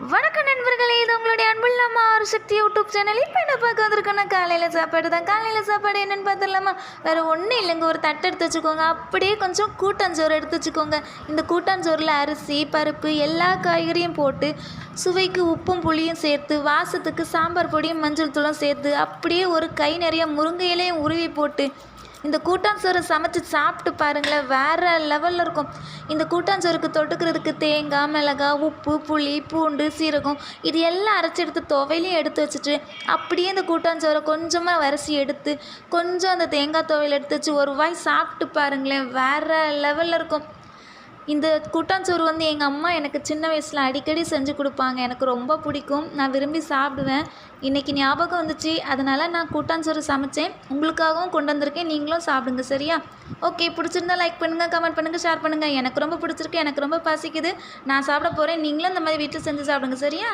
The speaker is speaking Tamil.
வணக்கம் நண்பர்களே இது உங்களுடைய அன்புள்ளம்மா ஆறு சக்தி யூடியூப் சேனல். இப்போ என்ன பார்க்க வந்திருக்கோன்னா காலையில் சாப்பாடு தான். காலையில் சாப்பாடு என்னென்னு பார்த்துடலாமா? வேறு ஒன்றும் இல்லைங்க. ஒரு தட்டை எடுத்து வச்சுக்கோங்க. அப்படியே கொஞ்சம் கூட்டாஞ்சோறு எடுத்து வச்சுக்கோங்க. இந்த கூட்டாஞ்சோறில் அரிசி பருப்பு எல்லா காய்கறியும் போட்டு சுவைக்கு உப்பும் புளியும் சேர்த்து வாசத்துக்கு சாம்பார் பொடியும் மஞ்சள் தூளும் சேர்த்து அப்படியே ஒரு கை நிறைய முருங்கை இலையும் உருவி போட்டு இந்த கூட்டாஞ்சோறு சமைச்சு சாப்பிட்டு பாருங்களேன் வேறு லெவலில் இருக்கும். இந்த கூட்டாஞ்சோறுக்கு தொட்டுக்கிறதுக்கு தேங்காய் மிளகாய் உப்பு புளி பூண்டு சீரகம் இது எல்லாம் அரைச்சி எடுத்து துவையிலையும் எடுத்து வச்சுட்டு அப்படியே இந்த கூட்டாஞ்சோறை கொஞ்சமாக வரிசி எடுத்து கொஞ்சம் அந்த தேங்காய் துவையில் எடுத்து வச்சு ஒரு வாய் சாப்பிட்டு பாருங்களேன் வேறு லெவலில் இருக்கும். இந்த கூட்டாஞ்சோறு வந்து எங்கள் அம்மா எனக்கு சின்ன வயசில் அடிக்கடி செஞ்சு கொடுப்பாங்க. எனக்கு ரொம்ப பிடிக்கும். நான் விரும்பி சாப்பிடுவேன். இன்றைக்கி ஞாபகம் வந்துச்சு. அதனால் நான் கூட்டாஞ்சோறு சமைச்சேன். உங்களுக்காகவும் கொண்டு வந்திருக்கேன். நீங்களும் சாப்பிடுங்க சரியா? ஓகே பிடிச்சிருந்தா லைக் பண்ணுங்கள் கமெண்ட் பண்ணுங்கள் ஷேர் பண்ணுங்கள் எனக்கு ரொம்ப பிடிச்சிருக்கு. எனக்கு ரொம்ப பசிக்குது. நான் சாப்பிட போகிறேன் நீங்களும் இந்த மாதிரி வீட்டில் செஞ்சு சாப்பிடுங்க சரியா?